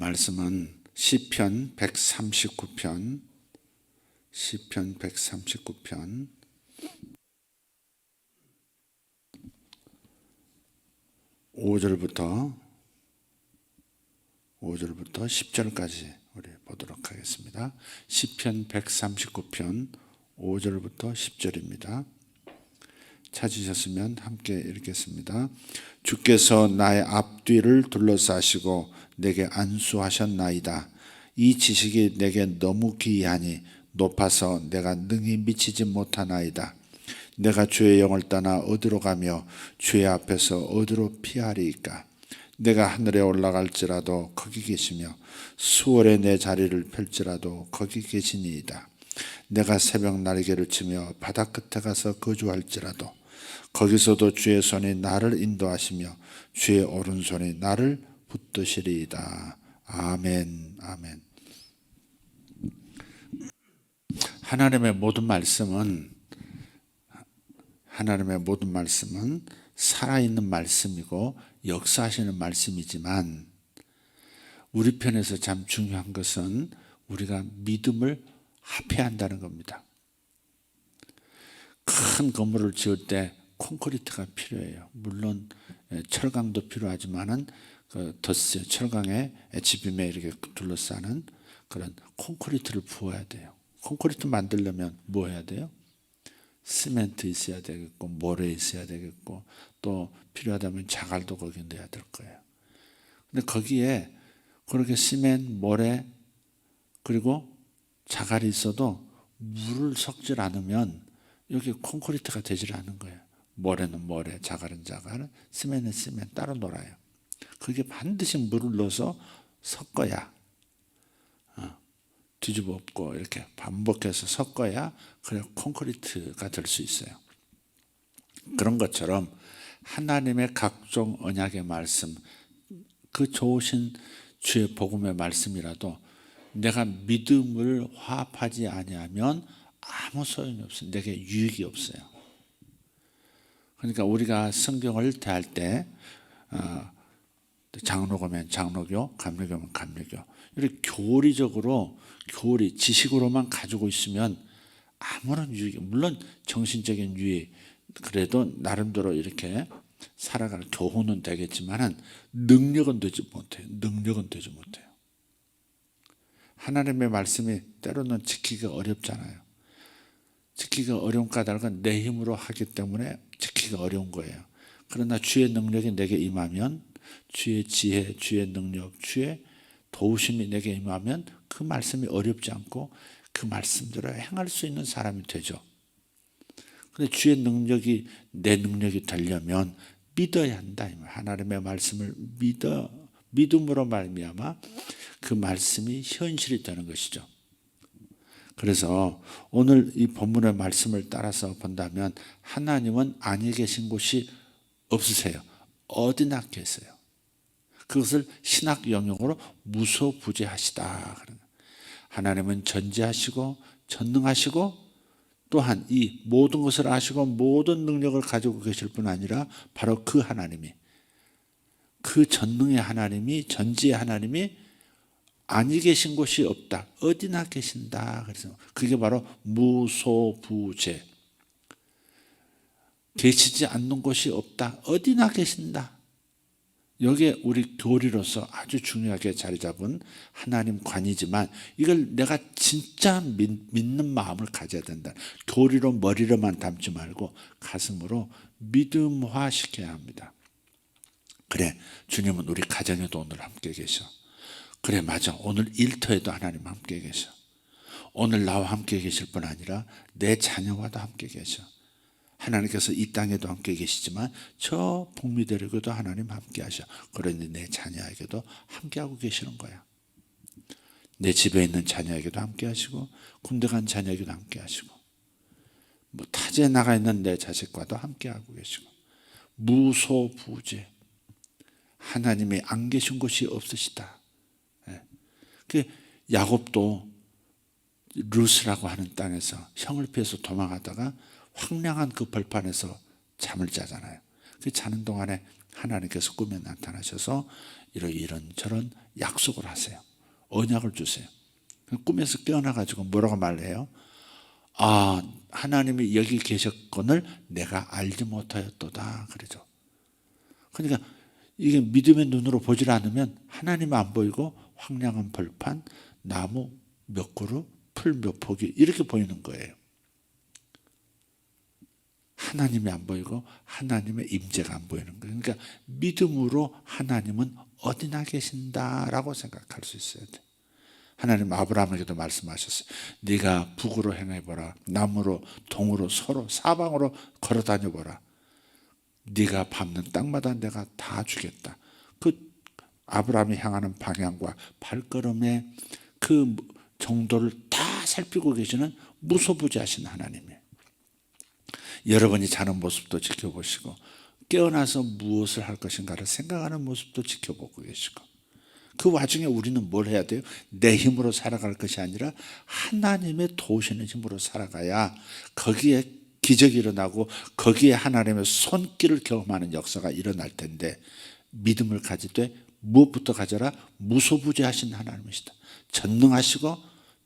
말씀은 시편 139편 시편 139편 5절부터 5절부터 10절까지 우리 보도록 하겠습니다. 시편 139편 5절부터 10절입니다. 찾으셨으면 함께 읽겠습니다. 주께서 나의 앞뒤를 둘러싸시고 내게 안수하셨나이다. 이 지식이 내게 너무 기이하니 높아서 내가 능히 미치지 못하나이다. 내가 주의 영을 떠나 어디로 가며 주의 앞에서 어디로 피하리이까? 내가 하늘에 올라갈지라도 거기 계시며 수월에 내 자리를 펼지라도 거기 계시니이다. 내가 새벽 날개를 치며 바다 끝에 가서 거주할지라도 거기서도 주의 손이 나를 인도하시며 주의 오른손이 나를 붙드시리이다. 아멘, 아멘. 하나님의 모든 말씀은 하나님의 모든 말씀은 살아있는 말씀이고 역사하시는 말씀이지만 우리 편에서 참 중요한 것은 우리가 믿음을 합해야 한다는 겁니다. 큰 건물을 지을 때 콘크리트가 필요해요. 물론 예, 철강도 필요하지만은 그 덧세 철강에 HBM에 이렇게 둘러싸는 그런 콘크리트를 부어야 돼요. 콘크리트 만들려면 뭐 해야 돼요? 시멘트 있어야 되겠고 모래 있어야 되겠고 또 필요하다면 자갈도 거기 넣어야 될 거예요. 근데 거기에 그렇게 시멘, 모래 그리고 자갈이 있어도 물을 섞질 않으면 여기 콘크리트가 되질 않은 거예요. 모래는 모래, 자갈은 자갈, 시멘은 시멘 따로 놀아요. 그게 반드시 물을 넣어서 섞어야 어, 뒤집어 엎고 이렇게 반복해서 섞어야 그래 콘크리트가 될 수 있어요. 그런 것처럼 하나님의 각종 언약의 말씀, 그 좋으신 주의 복음의 말씀이라도 내가 믿음을 화합하지 아니하면 아무 소용이 없어요. 내게 유익이 없어요. 그러니까 우리가 성경을 대할 때 어, 장로교면 장로교, 감리교면 감리교 이렇게 교리적으로 교리 지식으로만 가지고 있으면 아무런 유익 물론 정신적인 유익 그래도 나름대로 이렇게 살아갈 교훈은 되겠지만은 능력은 되지 못해요. 능력은 되지 못해요. 하나님의 말씀이 때로는 지키기가 어렵잖아요. 지키기가 어려운 까닭은 내 힘으로 하기 때문에 지키기가 어려운 거예요. 그러나 주의 능력이 내게 임하면 주의 지혜, 주의 능력, 주의 도우심이 내게 임하면 그 말씀이 어렵지 않고 그 말씀대로 행할 수 있는 사람이 되죠. 근데 주의 능력이 내 능력이 되려면 믿어야 한다. 하나님의 말씀을 믿어 믿음으로 말미암아 그 말씀이 현실이 되는 것이죠. 그래서 오늘 이 본문의 말씀을 따라서 본다면 하나님은 아니 계신 곳이 없으세요. 어디나 계세요. 그것을 신학 영역으로 무소부재하시다. 하나님은 전지하시고 전능하시고 또한 이 모든 것을 아시고 모든 능력을 가지고 계실 뿐 아니라 바로 그 하나님이 그 전능의 하나님이 전지의 하나님이 아니 계신 곳이 없다. 어디나 계신다. 그래서 그게 바로 무소부재. 계시지 않는 곳이 없다. 어디나 계신다. 여기에 우리 교리로서 아주 중요하게 자리 잡은 하나님 관이지만 이걸 내가 진짜 믿, 는 마음을 가져야 된다. 교리로 머리로만 담지 말고 가슴으로 믿음화 시켜야 합니다. 그래, 주님은 우리 가정에도 오늘 함께 계셔. 그래, 맞아. 오늘 일터에도 하나님 함께 계셔. 오늘 나와 함께 계실 뿐 아니라 내 자녀와도 함께 계셔. 하나님께서 이 땅에도 함께 계시지만 저 북미대륙에도 하나님 함께 하셔. 그러니 내 자녀에게도 함께 하고 계시는 거야. 내 집에 있는 자녀에게도 함께 하시고 군대 간 자녀에게도 함께 하시고 뭐 타지에 나가 있는 내 자식과도 함께 하고 계시고 무소부재 하나님이 안 계신 곳이 없으시다. 예. 그 야곱도 루스라고 하는 땅에서 형을 피해서 도망하다가 황량한 그 벌판에서 잠을 자잖아요. 그 자는 동안에 하나님께서 꿈에 나타나셔서 이런 이런 저런 약속을 하세요. 언약을 주세요. 꿈에서 깨어나 가지고 뭐라고 말해요? 아, 하나님이 여기 계셨건을 내가 알지 못하였도다. 그러죠. 그러니까 이게 믿음의 눈으로 보질 않으면 하나님 안 보이고 황량한 벌판, 나무 몇 그루, 풀 몇 포기 이렇게 보이는 거예요. 하나님이 안 보이고 하나님의 임재가 안 보이는 거예요. 그러니까 믿음으로 하나님은 어디나 계신다라고 생각할 수 있어야 돼. 하나님 아브라함에게도 말씀하셨어요. 네가 북으로 행해 보라. 남으로 동으로 서로 사방으로 걸어 다녀 보라. 네가 밟는 땅마다 내가 다 주겠다. 그 아브라함이 향하는 방향과 발걸음의 그 정도를 다 살피고 계시는 무소부지하신 하나님이에요. 여러분이 자는 모습도 지켜보시고 깨어나서 무엇을 할 것인가를 생각하는 모습도 지켜보고 계시고 그 와중에 우리는 뭘 해야 돼요? 내 힘으로 살아갈 것이 아니라 하나님의 도우시는 힘으로 살아가야 거기에 기적이 일어나고 거기에 하나님의 손길을 경험하는 역사가 일어날 텐데 믿음을 때 무엇부터 가져라? 무소부지하신 하나님이시다. 전능하시고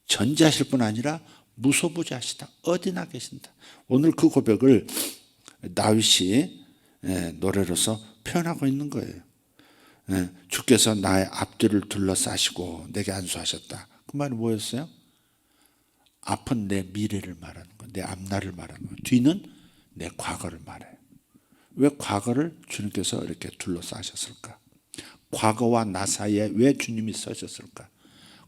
전지하실 뿐 아니라 무소부지하시다. 어디나 계신다. 오늘 그 고백을 다윗이 예, 노래로서 표현하고 있는 거예요. 예, 주께서 나의 앞뒤를 둘러싸시고 내게 안수하셨다. 그 말이 뭐였어요? 앞은 내 미래를 말하는 거, 내 앞날을 말하는 거. 뒤는 내 과거를 말해요. 왜 과거를 주님께서 이렇게 둘러싸셨을까? 과거와 나 사이에 왜 주님이 서셨을까?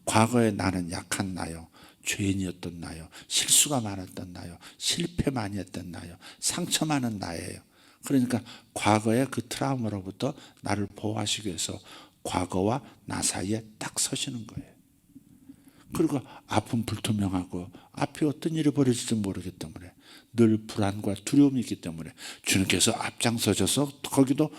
과거에 나는 약한 나요. 죄인이었던 나요. 실수가 많았던 나요. 실패 많이 했던 나요. 상처 많은 나예요. 그러니까 과거의 그 트라우마로부터 나를 보호하시기 위해서 과거와 나 사이에 딱 서시는 거예요. 그리고 앞은 불투명하고 앞에 어떤 일이 벌어질지 모르기 때문에 늘 불안과 두려움이 있기 때문에 주님께서 앞장서셔서 거기도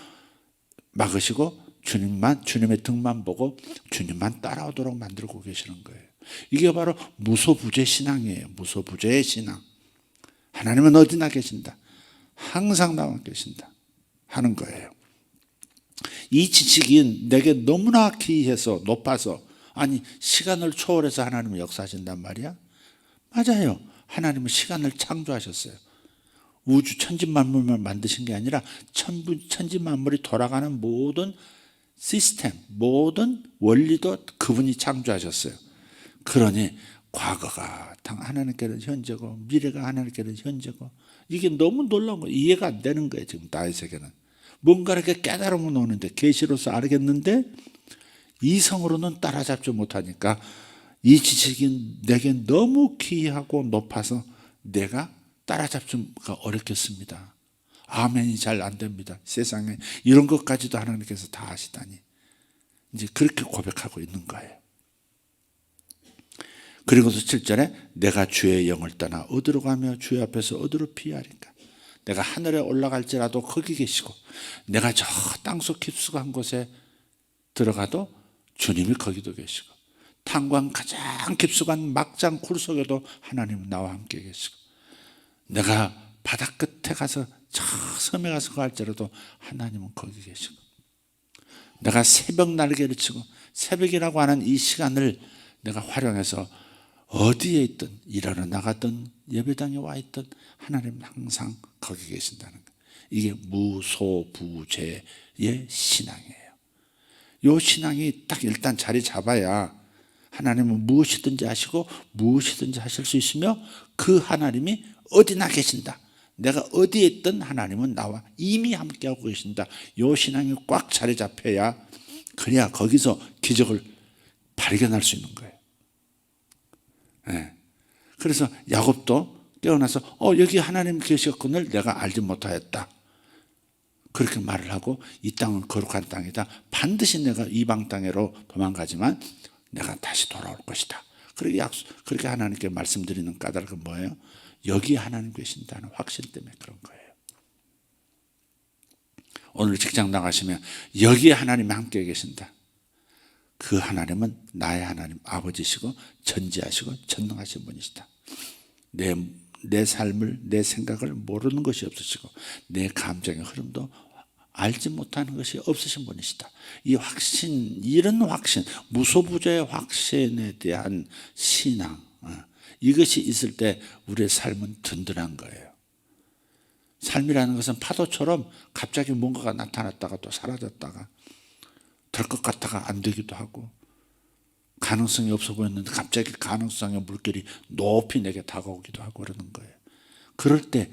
막으시고 주님만 주님의 등만 보고 주님만 따라오도록 만들고 계시는 거예요. 이게 바로 무소부재 신앙이에요. 무소부재의 신앙. 하나님은 어디나 계신다. 항상 나와 계신다. 하는 거예요. 이 지식이 내게 너무나 귀해서 높아서 아니 시간을 초월해서 하나님은 역사하신단 말이야? 맞아요. 하나님은 시간을 창조하셨어요. 우주 천지만물만 만드신 게 아니라 천부, 천지만물이 돌아가는 모든 시스템, 모든 원리도 그분이 창조하셨어요. 그러니 과거가 하나님께는 현재고 미래가 하나님께는 현재고 이게 너무 놀라운 거예요. 이해가 안 되는 거예요. 지금 다윗에게는 뭔가 이렇게 깨달음은 오는데 계시로서 알겠는데 이성으로는 따라잡지 못하니까 이 지식이 내게 너무 귀하고 높아서 내가 따라잡기가 어렵겠습니다. 아멘이 잘 안 됩니다. 세상에 이런 것까지도 하나님께서 다 하시다니 이제 그렇게 고백하고 있는 거예요. 그리고서 7절에 내가 주의 영을 떠나 어디로 가며 주의 앞에서 어디로 피하리까? 내가 하늘에 올라갈지라도 거기 계시고 내가 저 땅속 깊숙한 곳에 들어가도 주님이 거기도 계시고 탄광 가장 깊숙한 막장 굴 속에도 하나님은 나와 함께 계시고 내가 바다 끝에 가서 저 섬에 가서 갈지라도 하나님은 거기 계시고 내가 새벽 날개를 치고 새벽이라고 하는 이 시간을 내가 활용해서 어디에 있든 일하러 나갔든 예배당에 와 있든 하나님은 항상 거기 계신다는 거. 이게 무소부재의 신앙이에요. 요 신앙이 딱 일단 자리 잡아야 하나님은 무엇이든지 하시고 무엇이든지 하실 수 있으며 그 하나님이 어디나 계신다. 내가 어디에 있든 하나님은 나와 이미 함께하고 계신다. 요 신앙이 꽉 자리 잡혀야 그래야 거기서 기적을 발견할 수 있는 거예요. 네. 그래서 야곱도 깨어나서 어 여기 하나님 계셨건을 내가 알지 못하였다. 그렇게 말을 하고 이 땅은 거룩한 땅이다. 반드시 내가 이방 땅으로 도망가지만 내가 다시 돌아올 것이다. 그렇게 약속, 그렇게 하나님께 말씀드리는 까닭은 뭐예요? 여기 하나님 계신다는 확신 때문에 그런 거예요. 오늘 직장 나가시면 여기에 하나님이 함께 계신다. 그 하나님은 나의 하나님 아버지시고 전지하시고 전능하신 분이시다. 내, 내 삶을 내 생각을 모르는 것이 없으시고 내 감정의 흐름도 알지 못하는 것이 없으신 분이시다. 이 확신, 이런 확신, 무소부재의 확신에 대한 신앙, 어, 이것이 있을 때 우리의 삶은 든든한 거예요. 삶이라는 것은 파도처럼 갑자기 뭔가가 나타났다가 또 사라졌다가 될 것 같다가 안 되기도 하고 가능성이 없어 보였는데 갑자기 가능성의 물결이 높이 내게 다가오기도 하고 그러는 거예요. 그럴 때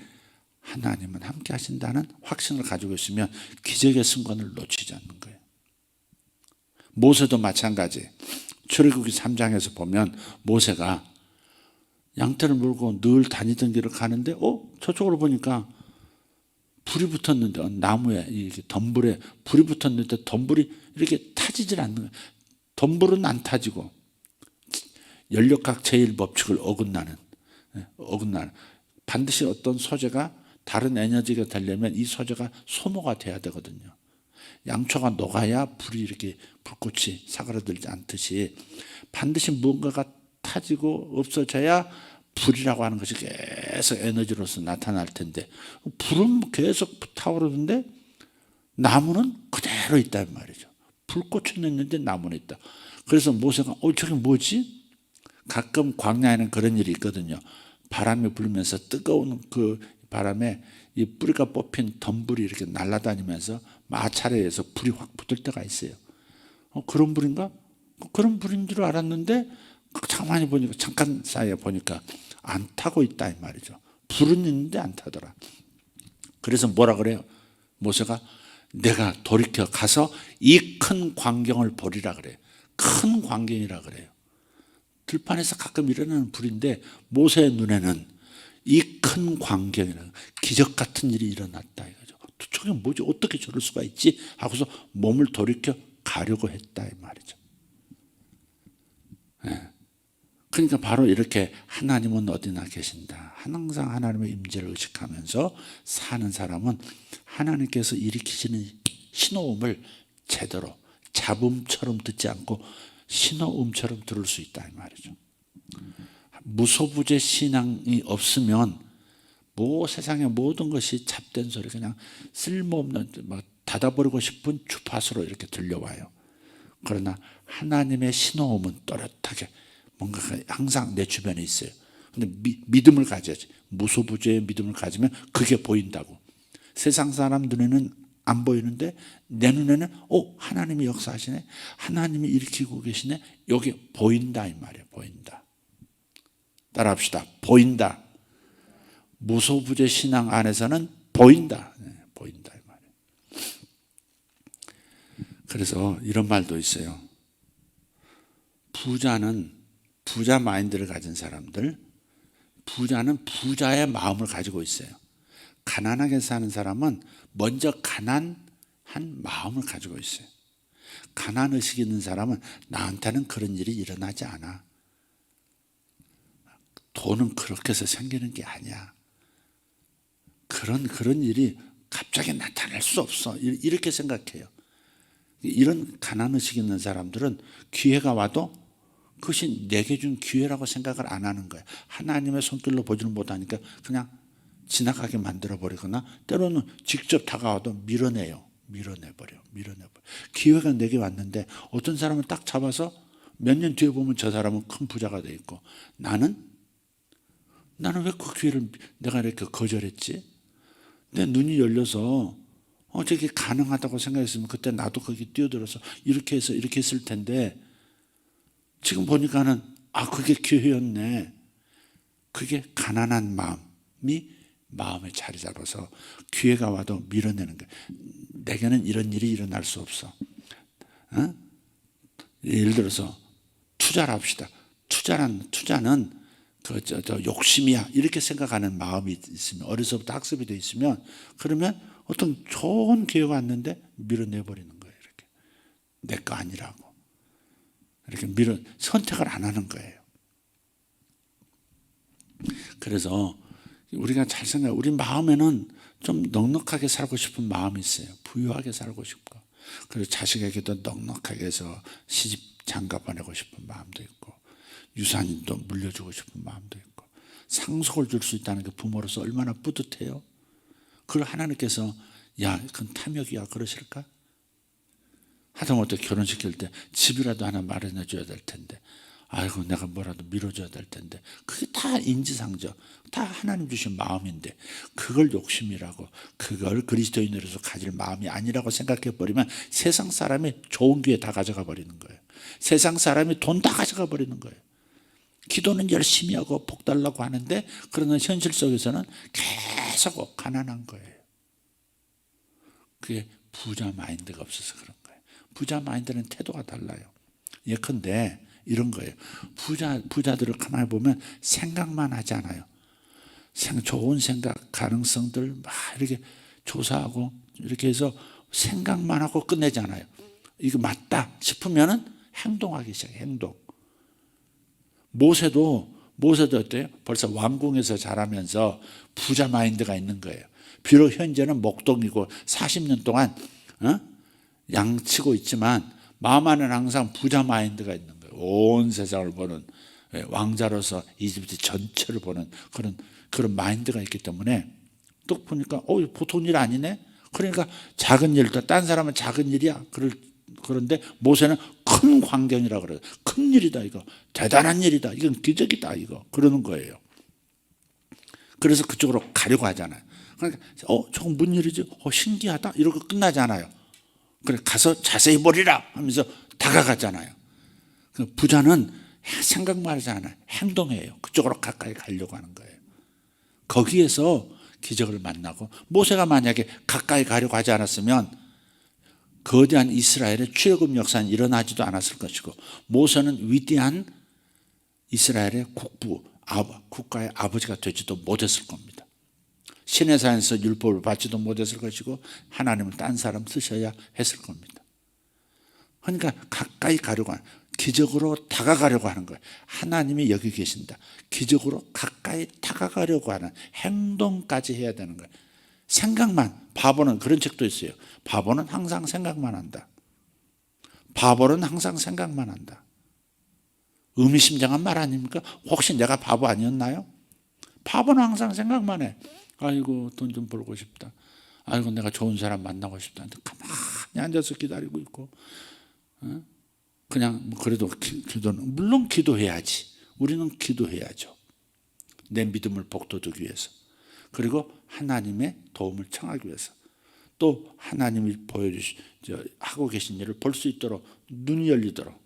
하나님은 함께 하신다는 확신을 가지고 있으면 기적의 순간을 놓치지 않는 거예요. 모세도 마찬가지. 출애굽기 3장에서 보면 모세가 양떼를 물고 늘 다니던 길을 가는데 어 저쪽으로 보니까 불이 붙었는데 어, 나무에 이게 덤불에 불이 붙었는데 덤불이 이렇게 타지질 않는 거예요. 덤불은 안 타지고 연력학 제일 법칙을 어긋나는 예, 어긋나는 반드시 어떤 소재가 다른 에너지가 되려면 이 소재가 소모가 돼야 되거든요. 양초가 녹아야 불이 이렇게 불꽃이 사그라들지 않듯이 반드시 무언가가 타지고 없어져야 불이라고 하는 것이 계속 에너지로서 나타날 텐데 불은 계속 타오르는데 나무는 그대로 있단 말이죠. 불꽃은 있는데 나무는 있다. 그래서 모세가 어 저게 뭐지? 가끔 광야에는 그런 일이 있거든요. 바람이 불면서 뜨거운 그 바람에 이 뿌리가 뽑힌 덤불이 이렇게 날아다니면서 마찰에 의해서 불이 확 붙을 때가 있어요. 어, 그런 불인가? 그런 불인 줄 알았는데 가만히 보니까 잠깐 사이에 보니까 안 타고 있다 이 말이죠. 불은 있는데 안 타더라. 그래서 뭐라 그래요? 모세가 내가 돌이켜 가서 이 큰 광경을 보리라 그래요. 큰 광경이라 그래요. 들판에서 가끔 일어나는 불인데 모세의 눈에는 이 큰 광경이라 기적 같은 일이 일어났다 이거죠. 저게 뭐지? 어떻게 저럴 수가 있지? 하고서 몸을 돌이켜 가려고 했다 이 말이죠. 예. 그러니까 바로 이렇게 하나님은 어디나 계신다. 항상 하나님의 임재를 의식하면서 사는 사람은 하나님께서 일으키시는 신호음을 제대로 잡음처럼 듣지 않고 신호음처럼 들을 수 있다 이 말이죠. 무소부재 신앙이 없으면 뭐 세상의 모든 것이 잡된 소리 그냥 쓸모없는 막 닫아버리고 싶은 주파수로 이렇게 들려와요. 그러나 하나님의 신호음은 또렷하게 뭔가가 항상 내 주변에 있어요. 근데 미, 믿음을 가져야지. 무소부재의 믿음을 가지면 그게 보인다고. 세상 사람 눈에는 안 보이는데 내 눈에는 오 하나님이 역사하시네. 하나님이 일으키고 계시네. 여기 보인다 이 말이에요. 보인다. 따라합시다. 보인다. 무소부재 신앙 안에서는 보인다. 네, 보인다 이 말이에요. 그래서 이런 말도 있어요. 부자는 부자 마인드를 가진 사람들, 부자는 부자의 마음을 가지고 있어요. 가난하게 사는 사람은 먼저 가난한 마음을 가지고 있어요. 가난 의식 있는 사람은 나한테는 그런 일이 일어나지 않아. 돈은 그렇게 해서 생기는 게 아니야. 그런 그런 일이 갑자기 나타날 수 없어. 이렇게 생각해요. 이런 가난 의식 있는 사람들은 기회가 와도 그것이 내게 준 기회라고 생각을 안 하는 거야. 하나님의 손길로 보지를 못하니까 그냥 지나가게 만들어 버리거나 때로는 직접 다가와도 밀어내요. 밀어내 버려. 밀어내 버려. 기회가 내게 왔는데 어떤 사람은 딱 잡아서 몇 년 뒤에 보면 저 사람은 큰 부자가 돼 있고 나는 나는 왜 그 기회를 내가 이렇게 거절했지? 내 눈이 열려서 어 저게 가능하다고 생각했으면 그때 나도 거기 뛰어들어서 이렇게 해서 이렇게 했을 텐데 지금 보니까는 아 그게 기회였네. 그게 가난한 마음이 마음에 자리 잡아서 기회가 와도 밀어내는 거야. 내게는 이런 일이 일어날 수 없어. 어? 예를 들어서 투자를 합시다. 투자란 투자는 그저 저 욕심이야 이렇게 생각하는 마음이 있으면 어려서부터 학습이 돼 있으면 그러면 어떤 좋은 기회가 왔는데 밀어내 버리는 거예요. 이렇게 내 거 아니라고 이렇게 밀어 선택을 안 하는 거예요. 그래서 우리가 잘 생각, 우리 마음에는 좀 넉넉하게 살고 싶은 마음이 있어요. 부유하게 살고 싶고, 그리고 자식에게도 넉넉하게 해서 시집 장가 보내고 싶은 마음도 있고, 유산도 물려주고 싶은 마음도 있고, 상속을 줄 수 있다는 게 부모로서 얼마나 뿌듯해요. 그걸 하나님께서 야, 그건 탐욕이야. 그러실까? 하다못해 결혼시킬 때 집이라도 하나 마련해 줘야 될 텐데. 아이고, 내가 뭐라도 밀어줘야 될 텐데. 그게 다 인지상정. 다 하나님 주신 마음인데. 그걸 욕심이라고, 그걸 그리스도인으로서 가질 마음이 아니라고 생각해 버리면 세상 사람이 좋은 기회 다 가져가 버리는 거예요. 세상 사람이 돈 다 가져가 버리는 거예요. 기도는 열심히 하고 복 달라고 하는데 그러나 현실 속에서는 계속 가난한 거예요. 그게 부자 마인드가 없어서 그런 거예요. 부자 마인드는 태도가 달라요. 예컨대 이런 거예요. 부자 부자들을 가만히 보면 생각만 하지 않아요. 생 좋은 생각 가능성들 막 이렇게 조사하고 이렇게 해서 생각만 하고 끝내지 않아요. 이거 맞다 싶으면은 행동하기 시작해 행동. 모세도 모세도 어때요? 벌써 왕궁에서 자라면서 부자 마인드가 있는 거예요. 비록 현재는 목동이고 40년 동안 어? 양치고 있지만 마음 안에는 항상 부자 마인드가 있는 거예요. 온 세상을 보는 예, 왕자로서 이집트 전체를 보는 그런 그런 마인드가 있기 때문에 또 보니까 어 보통 일 아니네. 그러니까 작은 일도 딴 사람은 작은 일이야. 그럴 그런데 모세는 큰 광경이라 그래요. 큰 일이다 이거. 대단한 일이다. 이건 기적이다 이거. 그러는 거예요. 그래서 그쪽으로 가려고 하잖아요. 그러니까 어 저건 뭔 일이지? 어 신기하다. 이러고 끝나지 않아요. 그래 가서 자세히 보리라 하면서 다가가잖아요. 그 부자는 생각만 하지 않아요. 행동해요. 그쪽으로 가까이 가려고 하는 거예요. 거기에서 기적을 만나고 모세가 만약에 가까이 가려고 하지 않았으면 거대한 이스라엘의 출애굽 역사는 일어나지도 않았을 것이고 모세는 위대한 이스라엘의 국부 국가의 아버지가 되지도 못했을 겁니다. 시내산에서 율법을 받지도 못했을 것이고 하나님은 딴 사람 쓰셔야 했을 겁니다. 그러니까 가까이 가려고 하는 기적으로 다가가려고 하는 거예요. 하나님이 여기 계신다. 기적으로 가까이 다가가려고 하는 행동까지 해야 되는 거예요. 생각만 바보는 그런 책도 있어요. 바보는 항상 생각만 한다. 바보는 항상 생각만 한다. 의미심장한 말 아닙니까? 혹시 내가 바보 아니었나요? 바보는 항상 생각만 해. 아이고 돈 좀 벌고 싶다. 아이고 내가 좋은 사람 만나고 싶다. 근데 가만히 앉아서 기다리고 있고 어? 그냥 뭐 그래도 기, 기도는 물론 기도해야지. 우리는 기도해야죠. 내 믿음을 복돋우기 위해서. 그리고 하나님의 도움을 청하기 위해서. 또 하나님이 보여주시 저, 하고 계신 일을 볼 수 있도록 눈이 열리도록.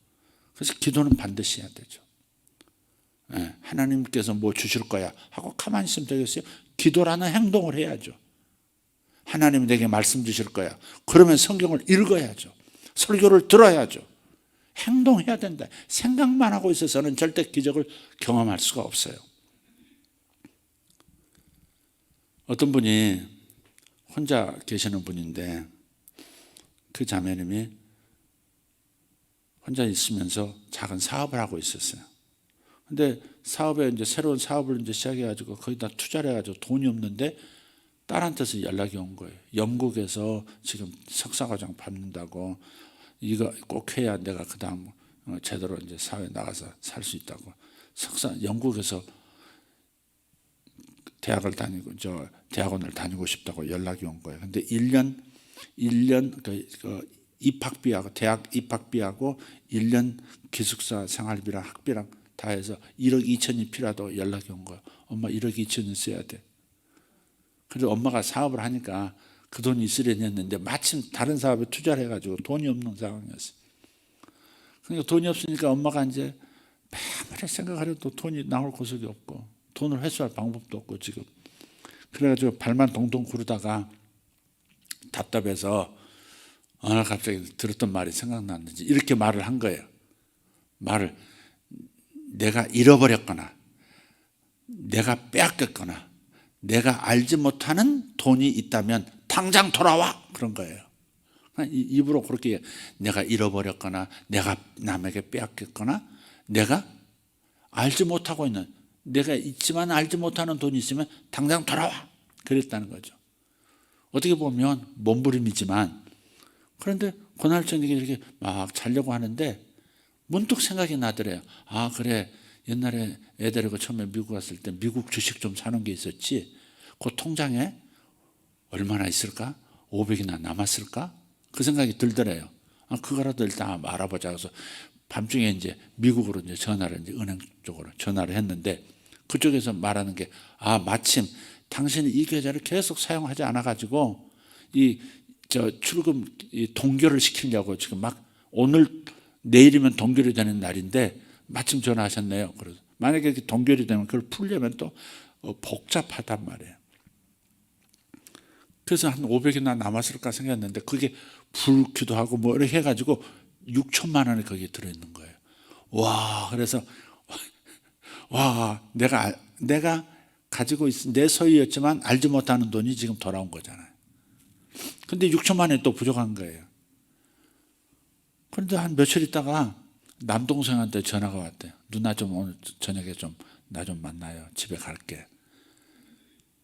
그래서 기도는 반드시 해야 되죠. 예, 하나님께서 뭐 주실 거야 하고 가만히 있으면 되겠어요? 기도라는 행동을 해야죠. 하나님 내게 말씀 주실 거야. 그러면 성경을 읽어야죠. 설교를 들어야죠. 행동해야 된다. 생각만 하고 있어서는 절대 기적을 경험할 수가 없어요. 어떤 분이 혼자 계시는 분인데 그 자매님이 혼자 있으면서 작은 사업을 하고 있었어요. 근데 사업에 이제 새로운 사업을 이제 시작해가지고 거기다 투자를 해가지고 돈이 없는데 딸한테서 연락이 온 거예요. 영국에서 지금 석사과정 받는다고 이거 꼭 해야 내가 그 다음 제대로 이제 사회 에 나가서 살 수 있다고 석사 영국에서 대학을 다니고 저 대학원을 다니고 싶다고 연락이 온 거예요. 근데 1년 1년 그, 그 입학비하고 대학 입학비하고 1년 기숙사 생활비랑 학비랑 다 해서 1억 2천이 필요하다고 연락이 온 거예요. 엄마 1억 2천을 써야 돼. 그래서 엄마가 사업을 하니까 그 돈이 있으려니 했는데 마침 다른 사업에 투자를 해가지고 돈이 없는 상황이었어요. 그러니까 돈이 없으니까 엄마가 이제 매일 생각하려도 돈이 나올 곳이 없고 돈을 회수할 방법도 없고 지금 그래가지고 발만 동동 구르다가 답답해서 어느 날 갑자기 들었던 말이 생각났는지 이렇게 말을 한 거예요. 말을 내가 잃어버렸거나 내가 빼앗겼거나 내가 알지 못하는 돈이 있다면 당장 돌아와 그런 거예요. 입으로 그렇게 내가 잃어버렸거나 내가 남에게 빼앗겼거나 내가 알지 못하고 있는 내가 있지만 알지 못하는 돈이 있으면 당장 돌아와 그랬다는 거죠. 어떻게 보면 몸부림이지만 그런데 그날 저녁에 이렇게 막 자려고 하는데 문득 생각이 나더래요. 아 그래 옛날에 애 데리고 처음에 미국 갔을 때 미국 주식 좀 사는 게 있었지. 그 통장에 얼마나 있을까? 500이나 남았을까? 그 생각이 들더래요. 아, 그거라도 일단 알아보자. 그래서 밤중에 이제 미국으로 이제 전화를 이제 은행 쪽으로 전화를 했는데 그쪽에서 말하는 게 아, 마침 당신이 이 계좌를 계속 사용하지 않아 가지고 이 저 출금 이 동결을 시키려고 지금 막 오늘 내일이면 동결이 되는 날인데 마침 전화하셨네요. 그래서 만약에 동결이 되면 그걸 풀려면 또 어, 복잡하단 말이에요. 그래서 한 500이나 남았을까 생각했는데 그게 불기도 하고 뭐 이렇게 해가지고 6천만 원이 거기에 들어있는 거예요. 와 그래서 와 내가 알- 내가 가지고 있, 내 소유였지만 알지 못하는 돈이 지금 돌아온 거잖아요. 근데 6천만 원이 또 부족한 거예요. 그런데 한 며칠 있다가 남동생한테 전화가 왔대요. 누나 좀 오늘 저녁에 좀 나 좀 만나요. 집에 갈게.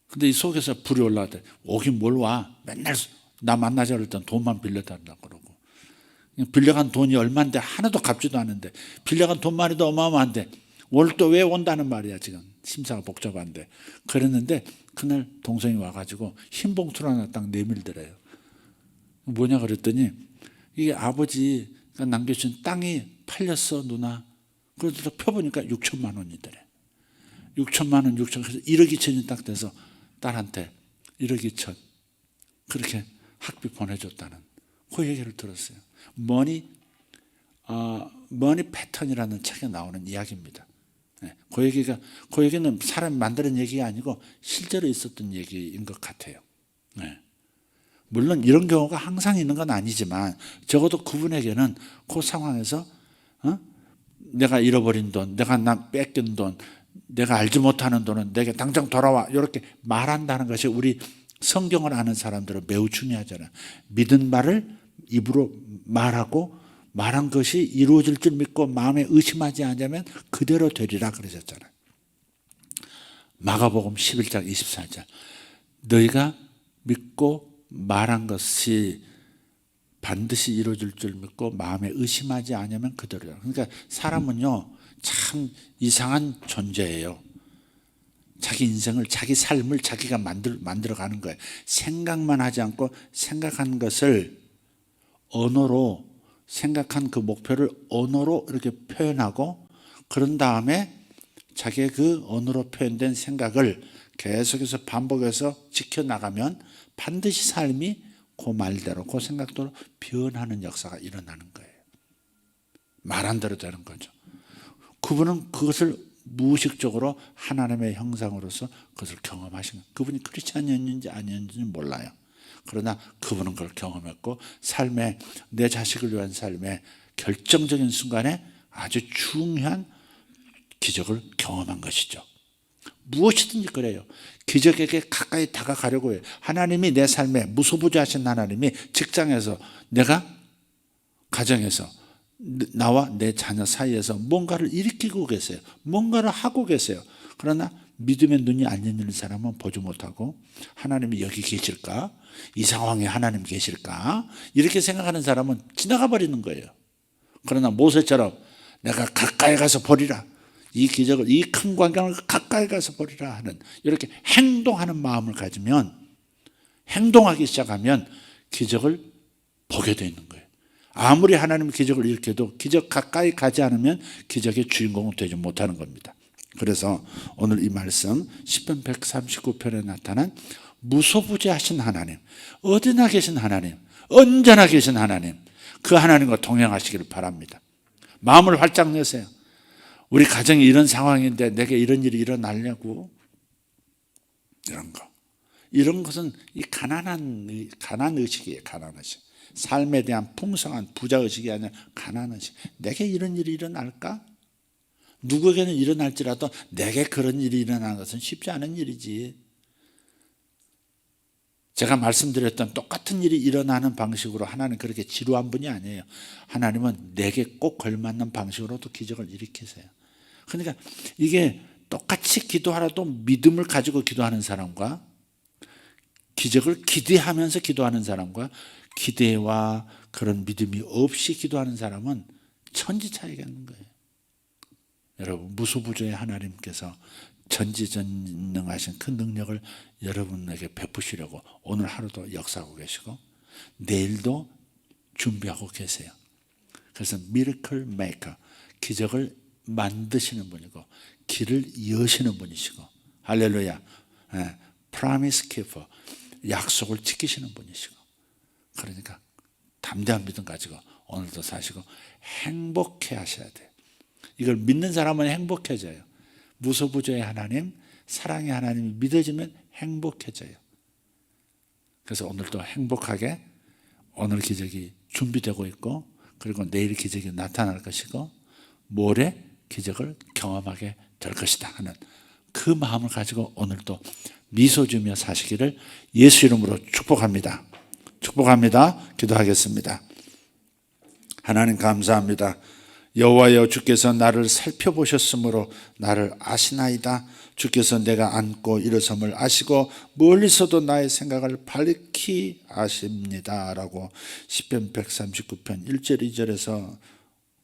근데 이 속에서 불이 올라왔대. 오긴 뭘 와. 맨날 나 만나자 땐 돈만 빌려달라고 그러고. 빌려간 돈이 얼마인데 하나도 갚지도 않은데 빌려간 돈만 해도 어마어마한데 오늘 또 왜 온다는 말이야 지금 심사가 복잡한데 그랬는데 그날 동생이 와가지고 흰 봉투를 하나 딱 내밀더래요 뭐냐 그랬더니 이게 아버지가 남겨준 땅이 팔렸어 누나 그래서 펴보니까 6천만 원이더래 6천만 원 6천 그래서 1억 2천이 딱 돼서 딸한테 1억 2천 그렇게 학비 보내줬다는 그 얘기를 들었어요. 머니 어, 머니 패턴이라는 책에 나오는 이야기입니다. 네, 그 얘기가 그 얘기는 사람이 만드는 얘기가 아니고 실제로 있었던 얘기인 것 같아요. 네. 물론 이런 경우가 항상 있는 건 아니지만 적어도 그분에게는 그 상황에서 어? 내가 잃어버린 돈, 내가 나 뺏긴 돈, 내가 알지 못하는 돈은 내게 당장 돌아와 이렇게 말한다는 것이 우리 성경을 아는 사람들은 매우 중요하잖아요. 믿은 말을 입으로 말하고 말한 것이 이루어질 줄 믿고 마음에 의심하지 않으면 그대로 되리라 그러셨잖아요. 마가복음 11장 24절 너희가 믿고 말한 것이 반드시 이루어질 줄 믿고 마음에 의심하지 않으면 그대로요. 그러니까 사람은요 참 이상한 존재예요. 자기 인생을 자기 삶을 자기가 만들 만들어가는 거예요. 생각만 하지 않고 생각한 것을 언어로 생각한 그 목표를 언어로 이렇게 표현하고 그런 다음에 자기의 그 언어로 표현된 생각을 계속해서 반복해서 지켜나가면 반드시 삶이 그 말대로 그 생각대로 변하는 역사가 일어나는 거예요. 말한 대로 되는 거죠. 그분은 그것을 무의식적으로 하나님의 형상으로서 그것을 경험하신 거예요. 그분이 크리스찬이었는지 아니었는지 몰라요. 그러나 그분은 그걸 경험했고 삶에 내 자식을 위한 삶의 결정적인 순간에 아주 중요한 기적을 경험한 것이죠. 무엇이든지 그래요. 기적에게 가까이 다가가려고 해요. 하나님이 내 삶에 무소부지 하신 하나님이 직장에서 내가 가정에서 나와 내 자녀 사이에서 뭔가를 일으키고 계세요. 뭔가를 하고 계세요. 그러나 믿음의 눈이 안 열리는 사람은 보지 못하고 하나님이 여기 계실까? 이 상황에 하나님 계실까? 이렇게 생각하는 사람은 지나가 버리는 거예요. 그러나 모세처럼 내가 가까이 가서 보리라. 이 기적을 이 큰 광경을 가까이 가서 보리라 하는 이렇게 행동하는 마음을 가지면 행동하기 시작하면 기적을 보게 되는 거예요. 아무리 하나님 기적을 일으켜도 기적 가까이 가지 않으면 기적의 주인공은 되지 못하는 겁니다. 그래서 오늘 이 말씀 10편 139편에 나타난 무소부지하신 하나님, 어디나 계신 하나님, 언제나 계신 하나님, 그 하나님과 동행하시기를 바랍니다. 마음을 활짝 내세요. 우리 가정이 이런 상황인데 내게 이런 일이 일어나려고 이런 거. 이런 것은 이 가난한 의- 가난 의식이에요. 가난 의식. 삶에 대한 풍성한 부자 의식이 아니라 가난 의식. 내게 이런 일이 일어날까? 누구에게는 일어날지라도 내게 그런 일이 일어나는 것은 쉽지 않은 일이지. 제가 말씀드렸던 똑같은 일이 일어나는 방식으로 하나님 그렇게 지루한 분이 아니에요. 하나님은 내게 꼭 걸맞는 방식으로도 기적을 일으키세요. 그러니까 이게 똑같이 기도하라도 믿음을 가지고 기도하는 사람과 기적을 기대하면서 기도하는 사람과 기대와 그런 믿음이 없이 기도하는 사람은 천지 차이가 있는 거예요. 여러분 무소부조의 하나님께서 전지전능하신 그 능력을 여러분에게 베푸시려고 오늘 하루도 역사하고 계시고 내일도 준비하고 계세요. 그래서 미라클 메이커 기적을 만드시는 분이고 길을 여시는 분이시고 할렐루야. 예, 프라미스 키퍼 약속을 지키시는 분이시고 그러니까 담대한 믿음 가지고 오늘도 사시고 행복해 하셔야 돼요. 이걸 믿는 사람은 행복해져요. 무소부조의 하나님, 사랑의 하나님이 믿어지면 행복해져요. 그래서 오늘도 행복하게 오늘 기적이 준비되고 있고 그리고 내일 기적이 나타날 것이고 모레 기적을 경험하게 될 것이다 하는 그 마음을 가지고 오늘도 미소 주며 사시기를 예수 이름으로 축복합니다. 축복합니다. 기도하겠습니다. 하나님 감사합니다. 여호와여 주께서 나를 살펴보셨으므로 나를 아시나이다. 주께서 내가 앉고 일어섬을 아시고 멀리서도 나의 생각을 밝히 아십니다라고 시편 139편 1절 2절에서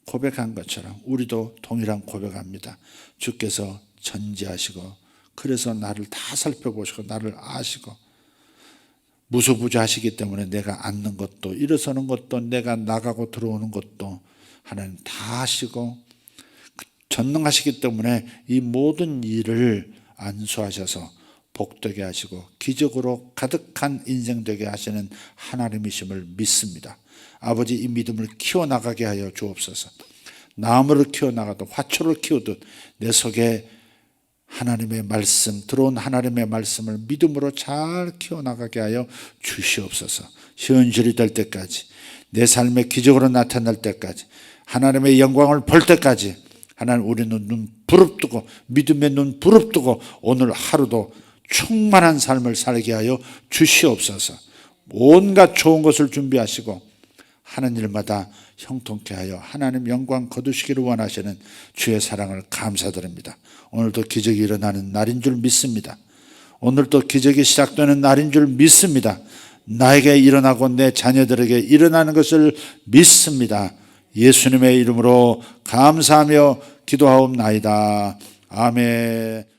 고백한 것처럼 우리도 동일한 고백합니다. 주께서 전지하시고 그래서 나를 다 살펴보시고 나를 아시고 무소부조하시기 때문에 내가 앉는 것도 일어서는 것도 내가 나가고 들어오는 것도 하나님 다 하시고 전능하시기 때문에 이 모든 일을 안수하셔서 복되게 하시고 기적으로 가득한 인생 되게 하시는 하나님이심을 믿습니다. 아버지 이 믿음을 키워나가게 하여 주옵소서. 나무를 키워나가도 화초를 키우듯 내 속에 하나님의 말씀, 들어온 하나님의 말씀을 믿음으로 잘 키워나가게 하여 주시옵소서. 현실이 될 때까지, 내 삶의 기적으로 나타날 때까지, 하나님의 영광을 볼 때까지, 하나님 우리는 눈 부릅뜨고, 믿음의 눈 부릅뜨고, 오늘 하루도 충만한 삶을 살게 하여 주시옵소서. 온갖 좋은 것을 준비하시고, 하는 일마다 형통케 하여 하나님 영광 거두시기를 원하시는 주의 사랑을 감사드립니다. 오늘도 기적이 일어나는 날인 줄 믿습니다. 오늘도 기적이 시작되는 날인 줄 믿습니다. 나에게 일어나고 내 자녀들에게 일어나는 것을 믿습니다. 예수님의 이름으로 감사하며 기도하옵나이다. 아멘.